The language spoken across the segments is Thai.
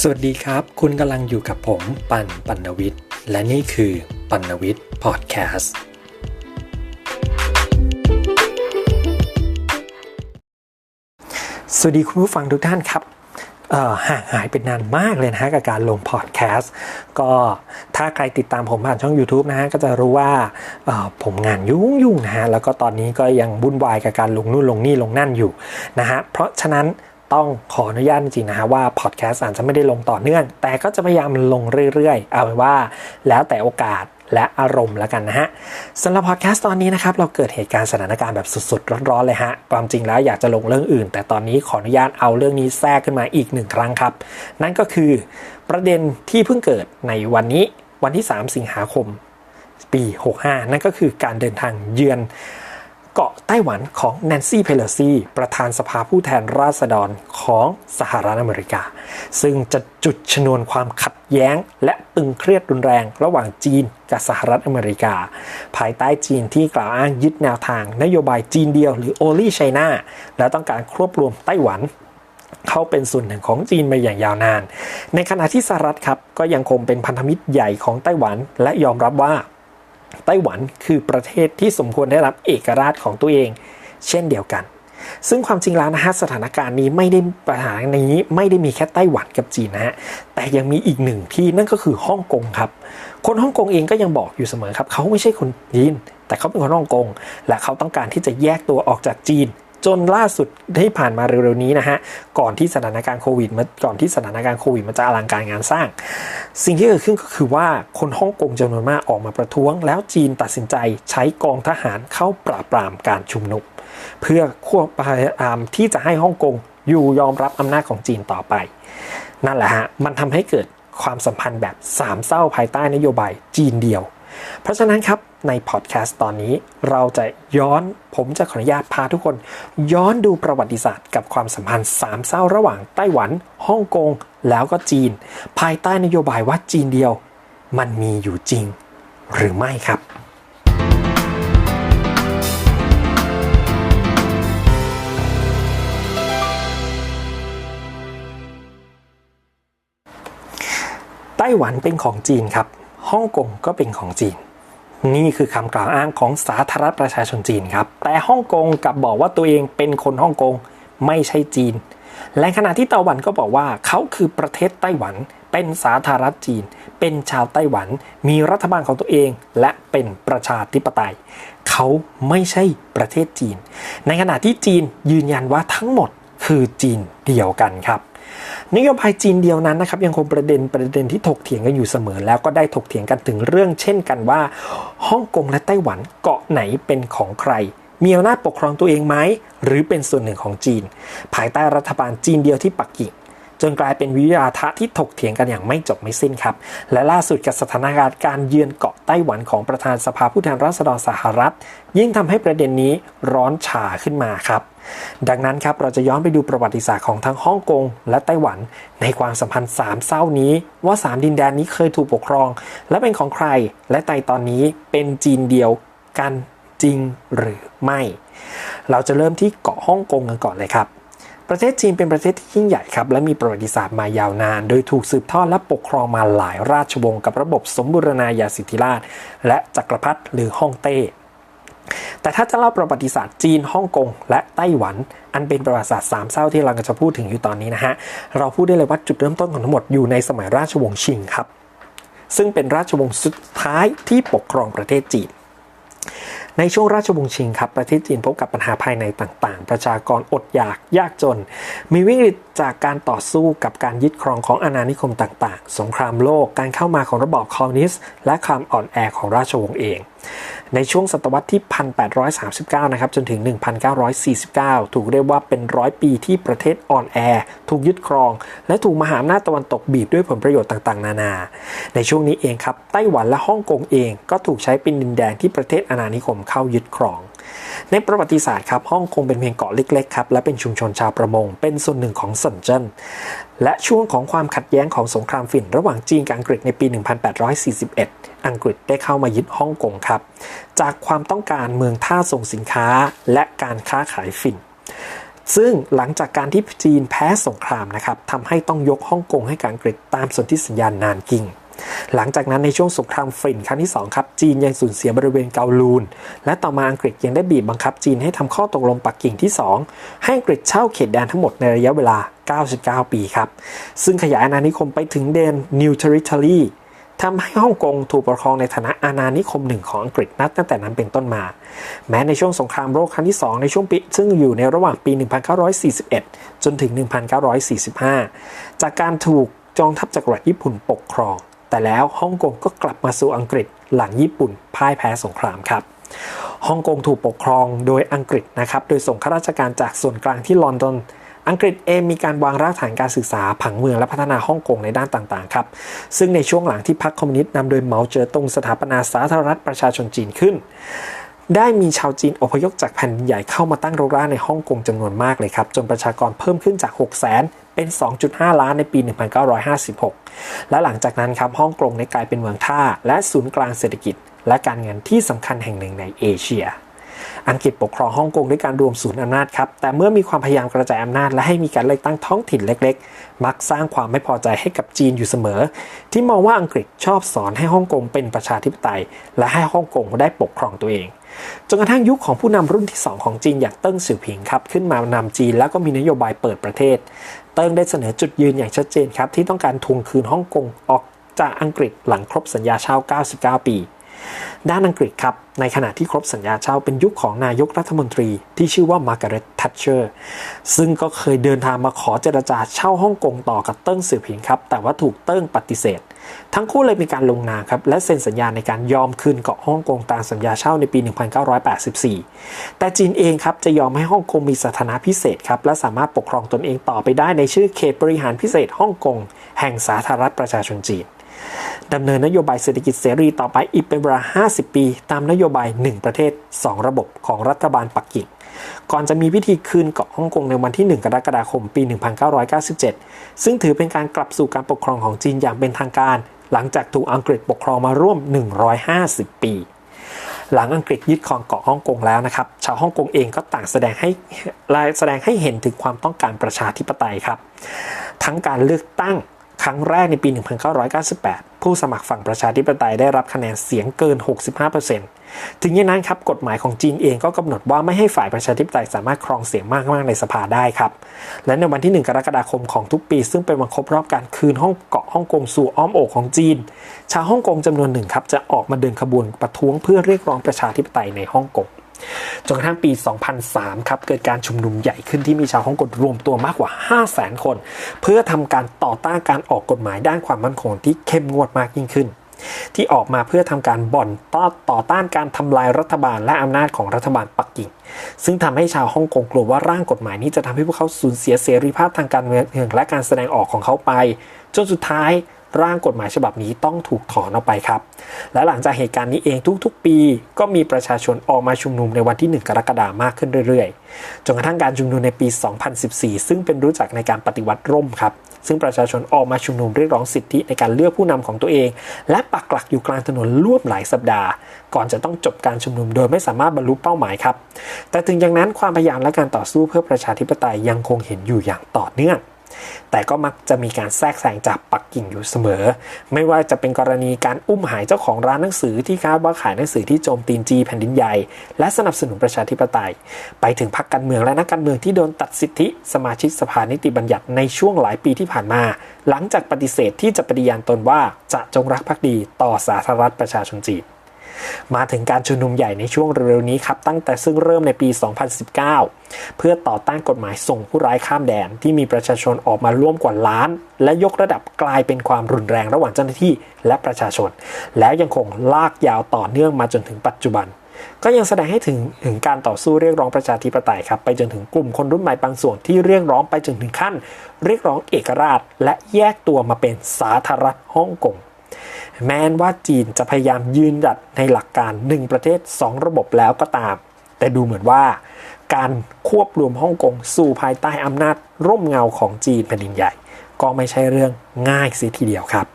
สวัสดีครับ คุณกำลังอยู่กับผมปันปันวิทย์ และนี่คือปันวิทย์พอดแคสต์สวัสดีคุณผู้ฟังทุกท่านครับห่างหายเป็นนานมากเลยนะฮะกับการลงพอดแคสต์ก็ถ้าใครติดตามผมผ่านช่อง YouTube นะฮะก็จะรู้ว่าผมงานยุ่งยุ่งนะฮะแล้วก็ตอนนี้ก็ยังวุ่นวายกับการลงนู่นลงนี่ลงนั่นอยู่นะฮะเพราะฉะนั้น ต้องขออนุญาตจริงๆนะฮะว่าพอดแคสต์อาจจะไม่ได้ลงต่อเนื่อง แต่ก็จะพยายามลงเรื่อยๆ เอาไว้ว่าแล้วแต่โอกาสและอารมณ์แล้วกันนะฮะสำหรับพอดแคสต์ตอนนี้นะครับเราเกิดเหตุการณ์สถานการณ์แบบสุดๆ ร้อนๆเลยฮะความจริงแล้วอยากจะลงเรื่องอื่น แต่ตอนนี้ขออนุญาตเอาเรื่องนี้แทรกขึ้นมาอีกหนึ่งครั้งครับ นั่นก็คือประเด็นที่เพิ่งเกิดในวันนี้วันที่ 3 สิงหาคม ปี 65 นั่นก็คือการเดินทางเยือน เกาะไต้หวันของแนนซี่เพโลซีประธานสภาผู้แทนราษฎรของสหรัฐอเมริกา ซึ่งจะจุดชนวนความขัดแย้ง และตึงเครียดรุนแรงระหว่างจีนกับสหรัฐอเมริกา ภายใต้จีนที่กล่าวอ้างยึดแนวทาง นโยบายจีนเดียวหรือ only China และต้องการควบรวมไต้หวันเข้าเป็นส่วนหนึ่งของจีนมาอย่างยาวนาน ในขณะที่สหรัฐครับก็ยังคงเป็นพันธมิตรใหญ่ของไต้หวัน และยอมรับว่า ไต้หวันคือประเทศที่สมควรได้รับเอกราชของตัวเอง เช่นเดียวกัน ซึ่งความจริงแล้วนะฮะสถานการณ์นี้ไม่ได้ปัญหานี้ไม่ได้มีแค่ไต้หวันกับจีนนะฮะแต่ยังมีอีกหนึ่งที่นั่นก็คือฮ่องกงครับ คนฮ่องกงเองก็ยังบอกอยู่เสมอครับ เขาไม่ใช่คนจีน แต่เขาเป็นคนฮ่องกง และเขาต้องการที่จะแยกตัวออกจากจีน จนล่าสุดที่ผ่านมาเร็วๆนี้นะฮะก่อนที่สถานการณ์โควิดมาก่อนที่สถานการณ์โควิดมันจะอลังการงานสร้าง สิ่งที่เกิดขึ้นก็คือว่าคนฮ่องกงจำนวนมากออกมาประท้วง แล้วจีนตัดสินใจใช้กองทหารเข้าปราบปรามการชุมนุมเพื่อควบพยายามที่จะให้ฮ่องกงอยู่ยอมรับอำนาจของจีนต่อไป นั่นแหละฮะมันทำให้เกิดความสัมพันธ์แบบสามเศร้าภายใต้นโยบายจีนเดียว เพราะฉะนั้นครับ ในพอดแคสต์ตอนนี้เราจะย้อนผมจะขออนุญาตพาทุกคน ย้อนดูประวัติศาสตร์กับความสัมพันธ์สามเศร้าระหว่างไต้หวันฮ่องกงแล้วก็จีน ภายใต้นโยบายว่าจีนเดียว มันมีอยู่จริง หรือไม่ครับไต้หวันเป็นของจีนครับฮ่องกงก็เป็นของจีน นี่คือคำกล่าวอ้างของสาธารณประชาชนจีนครับ แต่ฮ่องกงกลับบอกว่าตัวเองเป็นคนฮ่องกงไม่ใช่จีน และขณะที่ไต้หวันก็บอกว่าเขาคือประเทศไต้หวัน เป็นสาธารณจีน เป็นชาวไต้หวัน มีรัฐบาลของตัวเอง และเป็นประชาธิปไตย เขาไม่ใช่ประเทศจีน ในขณะที่จีนยืนยันว่าทั้งหมดคือจีนเดียวกันครับ นโยบายจีนเดียวนั้นนะครับยังคงประเด็นประเด็นที่ถกเถียงกันอยู่เสมอ แล้วก็ได้ถกเถียงกันถึงเรื่องเช่นกันว่าฮ่องกงและไต้หวันเกาะไหนเป็นของใคร มีอำนาจปกครองตัวเองไหมหรือเป็นส่วนหนึ่งของจีน ภายใต้รัฐบาลจีนเดียวที่ปักกิ่ง จนกลายเป็นวิวาทะที่ถกเถียงกันอย่างไม่จบไม่สิ้นครับ และล่าสุดกับสถานการณ์การเยือนเกาะไต้หวันของประธานสภาผู้แทนราษฎรสหรัฐ ยิ่งทำให้ประเด็นนี้ร้อนฉาขึ้นมาครับดังนั้นครับเราจะย้อนไปดูประวัติศาสตร์ของทั้งฮ่องกงและไต้หวัน ในความสัมพันธ์สามเศร้านี้ ว่าสามดินแดนนี้เคยถูกปกครอง และเป็นของใครและไตตอนนี้เป็นจีนเดียวกันจริงหรือไม่ เราจะเริ่มที่เกาะฮ่องกงกันก่อนเลยครับ ประเทศจีนเป็นประเทศที่ยิ่งใหญ่ครับและมีประวัติศาสตร์มายาวนาน โดยถูกสืบทอดและปกครองมาหลายราชวงศ์กับระบบสมบูรณาญาสิทธิราช และจักรพรรดิหรือฮ่องเต้แต่ถ้าจะเล่าประวัติศาสตร์จีนฮ่องกง และไต้หวัน อันเป็นประวัติศาสตร์สามเศร้าที่เราจะพูดถึงอยู่ตอนนี้นะฮะ เราพูดได้เลยว่าจุดเริ่มต้นของทั้งหมดอยู่ในสมัยราชวงศ์ชิงครับ ซึ่งเป็นราชวงศ์สุดท้ายที่ปกครองประเทศจีน ในช่วงราชวงศ์ชิงครับประเทศจีนพบกับปัญหาภายในต่างๆ ประชากรอดอยากยากจน มีวิกฤตจากการต่อสู้กับการยึดครองของอาณานิคมต่างๆ สงครามโลกการเข้ามาของระบอบคอมมิวนิสต์และความอ่อนแอของราชวงศ์เอง ในช่วงศตวรรษที่ 1839 นะครับ จนถึง 1949 ถูกเรียกว่าเป็นร้อยปีที่ประเทศอ่อนแอ ถูกยึดครอง และถูกมหาอำนาจตะวันตกบีบด้วยผลประโยชน์ต่างๆ นานา ในช่วงนี้เองครับ ไต้หวันและฮ่องกงเอง ก็ถูกใช้เป็นดินแดนที่ประเทศอาณานิคมเข้ายึดครอง ในประวัติศาสตร์ครับฮ่องกงเป็นเพียงเกาะเล็กๆครับและเป็นชุมชนชาวประมง เป็นส่วนหนึ่งของสันเจิ้นและช่วงของความขัดแย้งของสงครามฝิ่น ระหว่างจีนกับอังกฤษในปี 1841 อังกฤษได้เข้ามายึดฮ่องกงครับ จากความต้องการเมืองท่าส่งสินค้าและการค้าขายฝิ่นซึ่งหลังจากการที่จีนแพ้สงครามนะครับทำให้ต้องยกฮ่องกงให้กับอังกฤษตามสนธิสัญญานานกิง หลังจากนั้นในช่วงสงครามฝิ่นครั้งที่ 2 ครับ จีนยังสูญเสียบริเวณเกาลูน และต่อมาอังกฤษยังได้บีบบังคับจีนให้ทำข้อตกลงปักกิ่งที่ 2 ให้อังกฤษเช่าเขตแดนทั้งหมดในระยะเวลา 99 ปีครับ ซึ่งขยายอาณานิคมไปถึงแดน New Territory ทำให้ฮ่องกงถูกปกครองในฐานะอาณานิคมหนึ่งของอังกฤษนับตั้งแต่นั้นเป็นต้นมา แม้ในช่วงสงครามโลกครั้งที่ 2 ในช่วงปีซึ่งอยู่ในระหว่างปี 1941 จนถึง 1945 จากการถูกจองทัพจักรวรรดิญี่ปุ่นปกครอง แต่แล้วฮ่องกงก็กลับมาสู่อังกฤษหลังญี่ปุ่นพ่ายแพ้สงครามครับฮ่องกงถูกปกครองโดยอังกฤษนะครับโดยส่งข้าราชการจากส่วนกลางที่ลอนดอนอังกฤษเองมีการวางรากฐานการศึกษาผังเมืองและพัฒนาฮ่องกงในด้านต่างๆครับ ซึ่งในช่วงหลังที่พรรคคอมมิวนิสต์นำโดยเหมาเจ๋อตงสถาปนาสาธารณรัฐประชาชนจีนขึ้น ได้มีชาวจีนอพยพจากแผ่นใหญ่เข้ามาตั้งรกรากในฮ่องกงจำนวนมากเลยครับ จนประชากรเพิ่มขึ้นจาก 6 0 0 0 0 0 เป็น 2.5 ล้านในปี 1956 และหลังจากนั้นครับฮ่องกงได้กลายเป็นเมืองท่า และศูนย์กลางเศรษฐกิจ และการเงินที่สำคัญแห่งหนึ่งในเอเชีย อังกฤษปกครองฮ่องกงด้วยการรวมศูนย์อำนาจครับ แต่เมื่อมีความพยายามกระจายอำนาจและให้มีการเลือกตั้งท้องถิ่นเล็ก ๆ มักสร้างความไม่พอใจให้กับจีนอยู่เสมอ ที่มองว่าอังกฤษชอบสอนให้ฮ่องกงเป็นประชาธิปไตย และให้ฮ่องกงได้ปกครองตัวเองจนกระทั่งยุคของผู้นำรุ่นที่ 2 ของจีนอย่างเติ้งสื่อผิงครับ ขึ้นมานำจีนแล้วก็มีนโยบายเปิดประเทศ เติ้งได้เสนอจุดยืนอย่างชัดเจนครับ ที่ต้องการทวงคืนฮ่องกงออกจากอังกฤษหลังครบสัญญาเช่า 99 ปี ด้านอังกฤษครับ ในขณะที่ครบสัญญาเช่าเป็นยุคของนายกรัฐมนตรีที่ชื่อว่ามาร์กาเร็ตทัชเชอร์ซึ่งก็เคยเดินทางมาขอเจรจาเช่าฮ่องกงต่อกับเติ้งสื่อผิงครับ แต่ว่าถูกเติ้งปฏิเสธ ทั้งคู่เลยมีการลงนามครับ และเซ็นสัญญาในการยอมคืนเกาะฮ่องกงตามสัญญาเช่าในปี 1984 แต่จีนเองครับจะยอมให้ฮ่องกงมีสถานะพิเศษครับและสามารถปกครองตนเองต่อไปได้ในชื่อเขตบริหารพิเศษฮ่องกงแห่งสาธารณรัฐประชาชนจีน ดำเนินนโยบายเศรษฐกิจเสรีต่อไปอีกเป็นเวลา 50 ปี ตามนโยบาย 1 ประเทศ 2 ระบบของรัฐบาลปักกิ่ง ก่อนจะมีพิธีคืนเกาะฮ่องกงในวันที่ 1 กรกฎาคม ปี 1997 ซึ่งถือเป็นการกลับสู่การปกครองของจีนอย่างเป็นทางการ หลังจากถูกอังกฤษปกครองมาร่วม 150 ปีหลังอังกฤษยึดครองเกาะฮ่องกงแล้วนะครับ ชาวฮ่องกงเองก็ต่างแสดงให้แสดงให้เห็นถึงความต้องการประชาธิปไตยครับ ทั้งการเลือกตั้ง ครั้งแรกในปี 1998 ผู้สมัครฝั่งประชาธิปไตยได้รับคะแนนเสียงเกิน 65%ถึงอย่างนั้นครับกฎหมายของจีนเองก็กำหนดว่าไม่ให้ฝ่ายประชาธิปไตยสามารถครองเสียงมากๆในสภาได้ครับ และในวันที่ 1 กรกฎาคมของทุกปี ซึ่งเป็นวันครบรอบการคืนห้องเกาะฮ่องกงสู่อ้อมอกของจีน ชาวฮ่องกงจำนวนหนึ่งครับจะออกมาเดินขบวนประท้วงเพื่อเรียกร้องประชาธิปไตยในฮ่องกง จนกระทั่งปี 2003 ครับ เกิดการชุมนุมใหญ่ขึ้นที่มีชาวฮ่องกงรวมตัวมากกว่า 500,000 คน เพื่อทำการต่อต้านการออกกฎหมายด้านความมั่นคงที่เข้มงวดมากยิ่งขึ้น ที่ออกมาเพื่อทำการบ่อนต่อต่อต้านการทำลายรัฐบาลและอำนาจของรัฐบาลปักกิ่ง ซึ่งทำให้ชาวฮ่องกงกลัวว่าร่างกฎหมายนี้จะทำให้พวกเขาสูญเสียเสรีภาพทางการเมืองและการแสดงออกของเขาไป จนสุดท้าย ร่างกฎหมายฉบับนี้ต้องถูกถอนออกไปครับ และหลังจากเหตุการณ์นี้เองทุกๆ ปี ก็มีประชาชนออกมาชุมนุมในวันที่ 1 กรกฎาคมมากขึ้นเรื่อยๆ จนกระทั่งการชุมนุมในปี 2014 ซึ่งเป็นรู้จักในการปฏิวัติร่มครับซึ่งประชาชนออกมาชุมนุมเรียกร้องสิทธิในการเลือกผู้นำของตัวเอง และปักหลักอยู่กลางถนนร่วมหลายสัปดาห์ ก่อนจะต้องจบการชุมนุมโดยไม่สามารถบรรลุเป้าหมายครับ แต่ถึงอย่างนั้นความพยายามและการต่อสู้เพื่อประชาธิปไตยยังคงเห็นอยู่อย่างต่อเนื่อง แต่ก็มักจะมีการแทรกแซงจากปักกิ่งอยู่เสมอ ไม่ว่าจะเป็นกรณีการอุ้มหายเจ้าของร้านหนังสือที่คาดว่าขายหนังสือที่โจมตีจีแผ่นดินใหญ่ และสนับสนุนประชาธิปไตย ไปถึงพรรคการเมืองและนักการเมืองที่โดนตัดสิทธิสมาชิกสภานิติบัญญัติในช่วงหลายปีที่ผ่านมา หลังจากปฏิเสธที่จะปฏิญาณตนว่าจะจงรักภักดีต่อสาธารณรัฐประชาชนจีน มาถึงการชุมนุมใหญ่ในช่วงเร็วๆนี้ครับตั้งแต่ซึ่งเริ่มในปี 2019 เพื่อต่อต้านกฎหมายส่งผู้ร้ายข้ามแดนที่มีประชาชนออกมาร่วมกว่าล้าน และยกระดับกลายเป็นความรุนแรงระหว่างเจ้าหน้าที่และประชาชน แล้วยังคงลากยาวต่อเนื่องมาจนถึงปัจจุบันก็ยังแสดงให้ถึงถึงการต่อสู้เรียกร้องประชาธิปไตยครับไปจนถึงกลุ่มคนรุ่นใหม่บางส่วนที่เรียกร้องไปจนถึงขั้น เรียกร้องเอกราช และแยกตัวมาเป็นสาธารณรัฐฮ่องกง แม้ว่าจีนจะพยายามยืนหยัดในหลักการ 1 ประเทศ 2 ระบบแล้วก็ตาม แต่ดูเหมือนว่า การควบรวมฮ่องกงสู่ภายใต้อำนาจร่มเงาของจีนแผ่นดินใหญ่ ก็ไม่ใช่เรื่องง่ายเสียทีเดียวครับ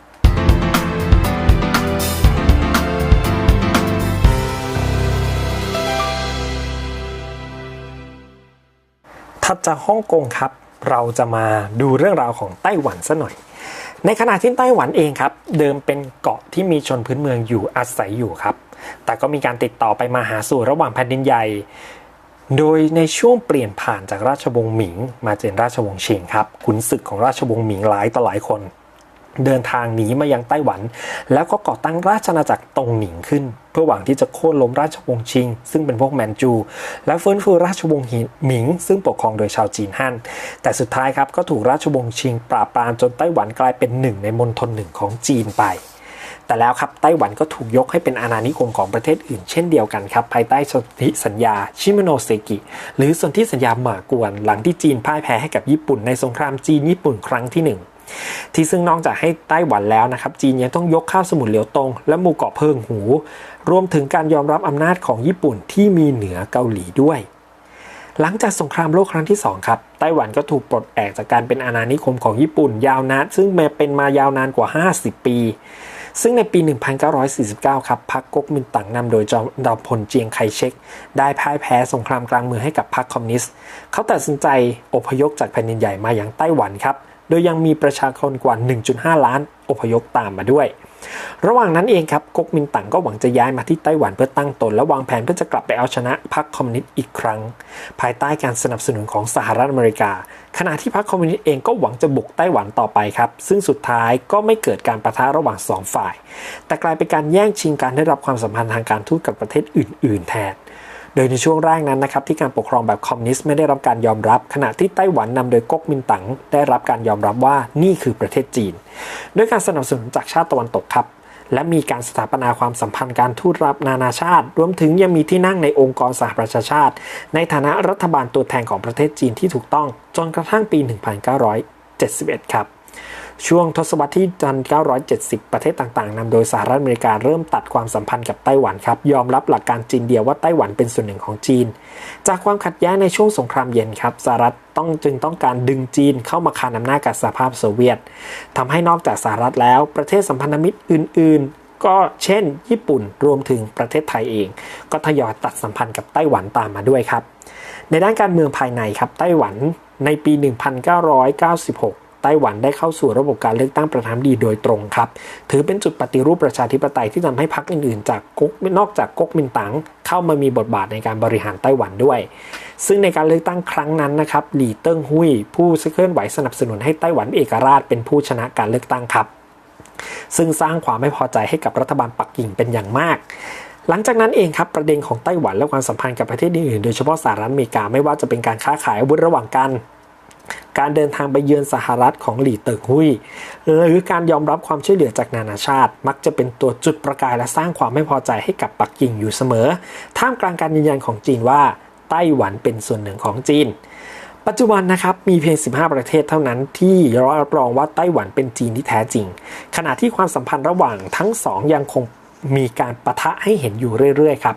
ถัดจากฮ่องกงครับ เราจะมาดูเรื่องราวของไต้หวันซะหน่อย ในขณะที่ไต้หวันเองครับ เดิมเป็นเกาะที่มีชนพื้นเมืองอยู่อาศัยอยู่ครับ แต่ก็มีการติดต่อไปมาหาสู่ระหว่างแผ่นดินใหญ่ โดยในช่วงเปลี่ยนผ่านจากราชวงศ์หมิง มาเป็นราชวงศ์ชิงครับขุนศึกของราชวงศ์หมิงหลายต่อหลายคน เดินทางหนีมายังไต้หวัน แล้วก็ก่อตั้งราชอาณาจักรตงหนิงขึ้น เพื่อหวังที่จะโค่นล้มราชวงศ์ชิง ซึ่งเป็นพวกแมนจู และฟื้นฟูราชวงศ์หมิง ซึ่งปกครองโดยชาวจีนฮั่น แต่สุดท้ายครับก็ถูกราชวงศ์ชิง ปราบปรามจนไต้หวันกลายเป็นหนึ่งในมณฑลหนึ่งของจีนไป แต่แล้วครับไต้หวันก็ถูกยกให้เป็นอาณานิคมของประเทศอื่น เช่นเดียวกันครับภายใต้สนธิสัญญาชิมโนเซกิหรือสนธิสัญญาหมากวนหลังที่จีนพ่ายแพ้ให้กับญี่ปุ่นในสงครามจีนญี่ปุ่นครั้งที่หนึ่ง ที่ซึ่งนอกจากให้ไต้หวันแล้วนะครับ จีนยังต้องยกข้าวสมุทรเหลียวตง และหมู่เกาะเพิงหู รวมถึงการยอมรับอำนาจของญี่ปุ่นที่มีเหนือเกาหลีด้วย หลังจากสงครามโลกครั้งที่ 2 ครับ ไต้หวันก็ถูกปลดแอกจากการเป็นอาณานิคมของญี่ปุ่น ยาวนานซึ่งมเป็นมายาวนานกว่า 50 ปีซึ่งในปี 1949 ครับพรรคก๊กมินตั๋งนำโดยจอมดาวพลเจียงไคเชกได้พ่ายแพ้สงครามกลางเมืองให้กับพรรคคอมมิวนิสต์ เขาตัดสินใจอพยพจากแผ่นดินใหญ่มาอย่างไต้หวันครับ โดยยังมีประชากรกว่า 1.5 ล้านอพยพตามมาด้วย ระหว่างนั้นเองครับก๊กมินตั๋งก็หวังจะย้ายมาที่ไต้หวันเพื่อตั้งตน และวางแผนเพื่อจะกลับไปเอาชนะพรรคคอมมิวนิสต์อีกครั้ง ภายใต้การสนับสนุนของสหรัฐอเมริกา ขณะที่พรรคคอมมิวนิสต์เองก็หวังจะบุกไต้หวันต่อไปครับ ซึ่งสุดท้ายก็ไม่เกิดการประทะระหว่างสองฝ่าย แต่กลายเป็นการแย่งชิงการได้รับความสัมพันธ์ทางการทูตกับประเทศอื่น ๆ แทน โดยในช่วงแรกนั้นนะครับที่การปกครองแบบคอมมิวนิสต์ไม่ได้รับการยอมรับ ขณะที่ไต้หวันนำโดยก๊กมินตั๋งได้รับการยอมรับว่านี่คือประเทศจีน ด้วยการสนับสนุนจากชาติตะวันตกครับและมีการสถาปนาความสัมพันธ์การทูตรับนานาชาติ รวมถึงยังมีที่นั่งในองค์กรสหประชาชาติ ในฐานะรัฐบาลตัวแทนของประเทศจีนที่ถูกต้อง จนกระทั่งปี 1971 ครับ ช่วงทศวรรษที่ 1970 ประเทศต่างๆนำโดยสหรัฐอเมริกาเริ่มตัดความสัมพันธ์กับไต้หวันครับ ยอมรับหลักการจีนเดียวว่าไต้หวันเป็นส่วนหนึ่งของจีน จากความขัดแย้งในช่วงสงครามเย็นครับสหรัฐต้องจึงต้องการดึงจีนเข้ามาคานอำนาจกับสหภาพโซเวียตทำให้นอกจากสหรัฐแล้วประเทศสัมพันธมิตรอื่น ๆ ก็เช่น ญี่ปุ่นรวมถึงประเทศไทยเอง ก็ทยอยตัดสัมพันธ์กับไต้หวันตามมาด้วยครับ ในด้านการเมืองภายในครับไต้หวันในปี 1996 ต้หวันได้เข้าสู่ระบบการเลือกตั้งประธานาธิบดีโดยตรงครับ ถือเป็นจุดปฏิรูปประชาธิปไตยที่ทำให้พรรคอื่นๆจากก๊กนอกจากก๊กมินตั๋งเข้ามามีบทบาทในการบริหารไต้หวันด้วย ซึ่งในการเลือกตั้งครั้งนั้นนะครับหลี่เติ้งหุยผู้เคลื่อนไหวสนับสนุนให้ไต้หวันเอกราชเป็นผู้ชนะการเลือกตั้งครับ ซึ่งสร้างความไม่พอใจให้กับรัฐบาลปักกิ่งเป็นอย่างมากหลังจากนั้นเองครับประเด็นของไต้หวันและความสัมพันธ์กับประเทศอื่นๆโดยเฉพาะสหรัฐอเมริกาไม่ว่าจะเป็นการค้าขายอาวุธระหว่างกัน การเดินทางไปเยือนสหรัฐของหลี่เติงหุยหรือการยอมรับความช่วยเหลือจากนานาชาติ มักจะเป็นตัวจุดประกายและสร้างความไม่พอใจให้กับปักกิ่งอยู่เสมอ ท่ามกลางการยืนยันของจีนว่าไต้หวันเป็นส่วนหนึ่งของจีน ปัจจุบันนะครับมีเพียง 15 ประเทศเท่านั้นที่รับรองว่าไต้หวันเป็นจีนที่แท้จริง ขณะที่ความสัมพันธ์ระหว่างทั้งสองยังคง มีการประทะให้เห็นอยู่เรื่อยๆครับ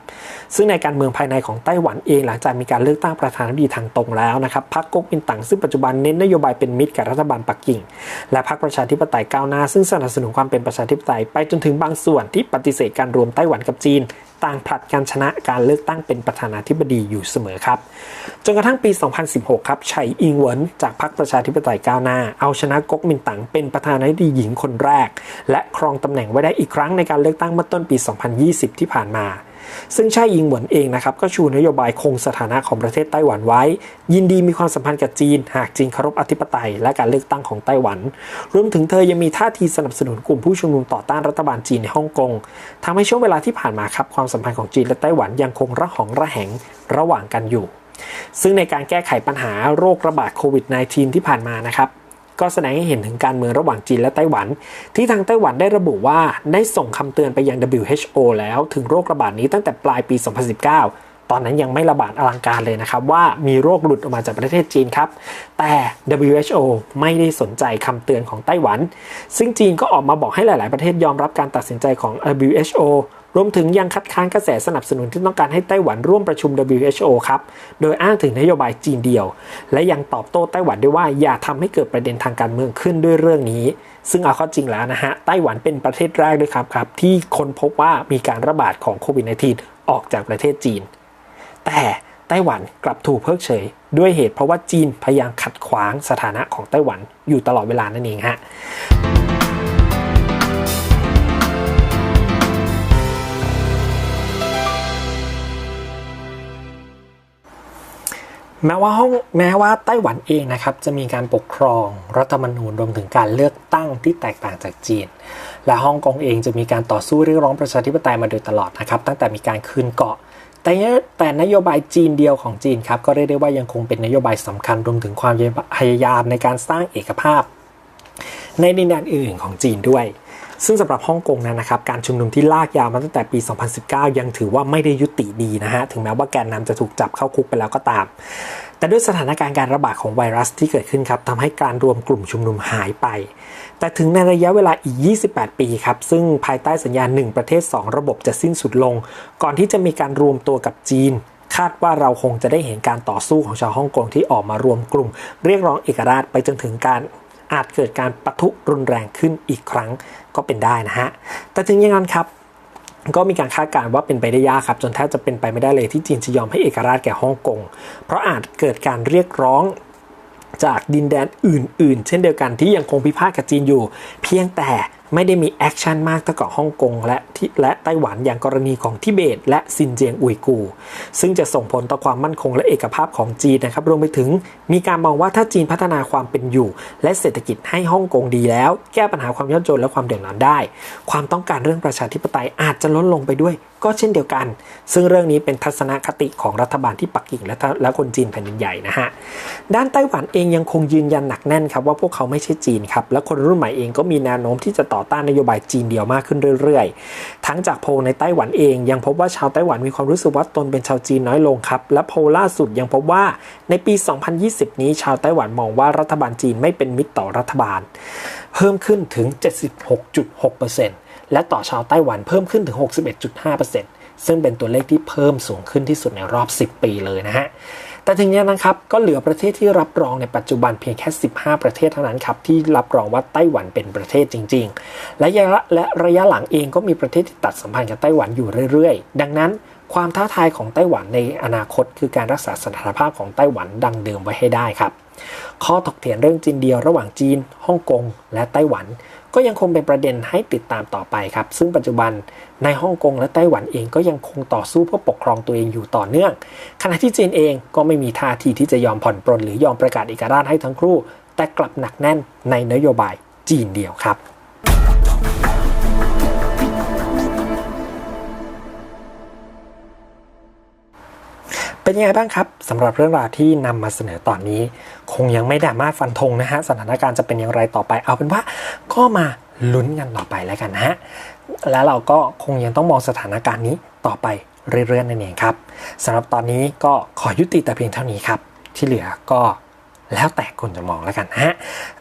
ซึ่งในการเมืองภายในของไต้หวันเอง หลังจากมีการเลือกตั้งประธานาธิบดีทางตรงแล้วนะครับ พรรคก๊กมินตั๋งซึ่งปัจจุบันเน้นนโยบายเป็นมิตรกับรัฐบาลปักกิ่ง และพรรคประชาธิปไตยก้าวหน้า ซึ่งสนับสนุนความเป็นประชาธิปไตยไปจนถึงบางส่วนที่ปฏิเสธการรวมไต้หวันกับจีน ต่างผลัดการชนะการเลือกตั้งเป็นประธานาธิบดีอยู่เสมอครับ จนกระทั่งปี 2016 ครับไฉอิงเหวินจากพรรคประชาธิปไตยก้าวหน้า เอาชนะก๊กมินตั๋งเป็นประธานาธิบดีหญิงคนแรก และครองตำแหน่งไว้ได้อีกครั้งในการเลือกตั้งเมื่อต้นปี 2020 ที่ผ่านมา ซึ่งช่อิงเหวินเองนะครับก็ชูนโยบายคงสถานะของประเทศไต้หวันไว้ ยินดีมีความสัมพันธ์กับจีน หากจีนเคารพอธิปไตย และการเลือกตั้งของไต้หวัน รวมถึงเธอยังมีท่าทีสนับสนุนกลุ่มผู้ชุมนุมต่อต้านรัฐบาลจีนในฮ่องกงทำให้ช่วงเวลาที่ผ่านมาครับความสัมพันธ์ของจีนและไต้หวันยังคงระหองระแหงระหว่างกันอยู่ซึ่งในการแก้ไขปัญหาโรคระบาดโควิด -19 ที่ผ่านมานะครับ ก็แสดงให้เห็นถึงการเมืองระหว่างจีนและไต้หวัน ที่ทางไต้หวันได้ระบุว่าได้ส่งคำเตือนไปยัง WHO แล้วถึงโรคระบาดนี้ตั้งแต่ปลายปี 2019 ตอนนั้นยังไม่ระบาดอลังการเลยนะครับว่ามีโรคหลุดออกมาจากประเทศจีนครับ แต่ WHO ไม่ได้สนใจคำเตือนของไต้หวัน ซึ่งจีนก็ออกมาบอกให้หลาย ๆ ประเทศยอมรับการตัดสินใจของ WHO รวมถึงยังคัดค้านกระแสสนับสนุนที่ต้องการให้ไต้หวันร่วมประชุม WHO ครับ โดยอ้างถึงนโยบายจีนเดียว และยังตอบโต้ไต้หวันด้วยว่าอย่าทำให้เกิดประเด็นทางการเมืองขึ้นด้วยเรื่องนี้ ซึ่งเอาเข้าจริงแล้วนะฮะ ไต้หวันเป็นประเทศแรกด้วยครับครับ ที่ค้นพบว่ามีการระบาดของโควิด -19 ออกจากประเทศจีน แต่ไต้หวันกลับถูกเพิกเฉย ด้วยเหตุเพราะว่าจีนพยายามขัดขวางสถานะของไต้หวันอยู่ตลอดเวลานั่นเองฮะ แม้ว่าห้องแม้ว่าไต้หวันเองนะครับจะมีการปกครองรัฐธรรมนูญรวมถึงการเลือกตั้งที่แตกต่างจากจีน และฮ่องกงเองจะมีการต่อสู้เรียกร้องประชาธิปไตยมาโดยตลอดนะครับตั้งแต่มีการคืนเกาะ แต่แต่นโยบายจีนเดียวของจีนครับก็เรียกได้ว่ายังคงเป็นนโยบายสำคัญรวมถึงความพยายามในการสร้างเอกภาพ ในดินแดนอื่นของจีนด้วย ซึ่งสำหรับฮ่องกงนั้นนะครับการชุมนุมที่ลากยาวมาตั้งแต่ปี 2019 ยังถือว่าไม่ได้ยุติดีนะฮะถึงแม้ว่าแกนนำจะถูกจับเข้าคุกไปแล้วก็ตาม แต่ด้วยสถานการณ์การระบาดของไวรัสที่เกิดขึ้นครับทำให้การรวมกลุ่มชุมนุมหายไป แต่ถึงในระยะเวลาอีก 28 ปีครับซึ่งภายใต้สัญญา 1 ประเทศ 2 ระบบจะสิ้นสุดลง ก่อนที่จะมีการรวมตัวกับจีนคาดว่าเราคงจะได้เห็นการต่อสู้ของชาวฮ่องกงที่ออกมารวมกลุ่ม เรียกร้องเอกราชไปจนถึงการ อาจเกิดการปะทุรุนแรงขึ้นอีกครั้งก็เป็นได้นะฮะ แต่ถึงอย่างนั้นครับก็มีการคาดการณ์ว่าเป็นไปได้ยากครับ จนแทบจะเป็นไปไม่ได้เลยที่จีนจะยอมให้เอกราชแก่ฮ่องกง เพราะอาจเกิดการเรียกร้องจากดินแดนอื่น ๆ เช่นเดียวกันที่ยังคงพิพาทกับจีนอยู่ เพียงแต่ ไม่ได้มีแอคชั่นมากเท่ากับฮ่องกงและที่และไต้หวันอย่างกรณีของทิเบต และซินเจียงอุยกู ซึ่งจะส่งผลต่อความมั่นคงและเอกภาพของจีนนะครับรวมไปถึง มีการมองว่าถ้าจีนพัฒนาความเป็นอยู่ และเศรษฐกิจให้ฮ่องกงดีแล้ว แก้ปัญหาความยากจนและความเดือดร้อนได้ ความต้องการเรื่องประชาธิปไตยอาจจะลดลงไปด้วย ก็เช่นเดียวกัน ซึ่งเรื่องนี้เป็นทัศนคติของรัฐบาลที่ปักกิ่งและและคนจีนแผ่นดินใหญ่นะฮะด้านไต้หวันเองยังคงยืนยันหนักแน่นครับว่าพวกเขาไม่ใช่จีนครับและคนรุ่นใหม่เองก็มีแนวโน้มที่จะต่อต้านนโยบายจีนเดียวมากขึ้นเรื่อยๆ ทั้งจากโพลในไต้หวันเอง ยังพบว่าชาวไต้หวันมีความรู้สึกว่าตนเป็นชาวจีนน้อยลงครับ และโพลล่าสุดยังพบว่าในปี 2020 นี้ชาวไต้หวันมองว่ารัฐบาลจีนไม่เป็นมิตรต่อรัฐบาล เพิ่มขึ้นถึง 76.6%และต่อชาวไต้หวันเพิ่มขึ้นถึง 61.5%ซึ่งเป็นตัวเลขที่เพิ่มสูงขึ้นที่สุดในรอบ 10 ปีเลยนะฮะ แต่ถึงนี้นะครับก็เหลือประเทศที่รับรองในปัจจุบันเพียงแค่ 15 ประเทศเท่านั้นครับที่รับรองว่าไต้หวันเป็นประเทศจริง ๆ และยะและระยะหลังเองก็มีประเทศที่ตัดสัมพันธ์กับไต้หวันอยู่เรื่อยๆ ดังนั้นความท้าทายของไต้หวันในอนาคต คือการรักษาสถานภาพของไต้หวันดังเดิมไว้ให้ได้ครับ ข้อถกเถียงเรื่องจีนเดียวระหว่างจีนฮ่องกงและไต้หวัน ก็ยังคงเป็นประเด็นให้ติดตามต่อไปครับ ซึ่งปัจจุบันในฮ่องกงและไต้หวันเองก็ยังคงต่อสู้เพื่อปกครองตัวเองอยู่ต่อเนื่อง ขณะที่จีนเองก็ไม่มีท่าทีที่จะยอมผ่อนปรนหรือยอมประกาศเอกราชให้ทั้งคู่ แต่กลับหนักแน่นในนโยบายจีนเดียวครับเป็นยังไงบ้างครับสำหรับเรื่องราวที่นำมาเสนอตอนนี้ คงยังไม่สามารถฟันธงนะฮะสถานการณ์จะเป็นอย่างไรต่อไปเอาเป็นว่า ก็มาลุ้นกันต่อไปแล้วกันนะฮะแล้วเราก็คงยังต้องมองสถานการณ์นี้ต่อไปเรื่อยๆนั่นเองครับสำหรับตอนนี้ก็ขอยุติแต่เพียงเท่านี้ครับ ที่เหลือก็แล้วแต่คุณจะมองแล้วกันฮะ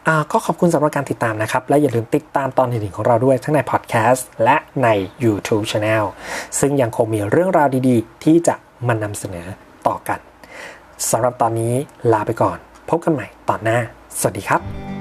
อ่าก็ขอบคุณสำหรับการติดตามนะครับ และอย่าลืมติดตามตอนอื่นๆของเราด้วยทั้งในพอดแคสต์และใน YouTube Channel ซึ่งยังคงมีเรื่องราวดีๆ ที่จะมานำเสนอต่อกันสำหรับตอนนี้ลาไปก่อน พบกันใหม่ตอนหน้า สวัสดีครับ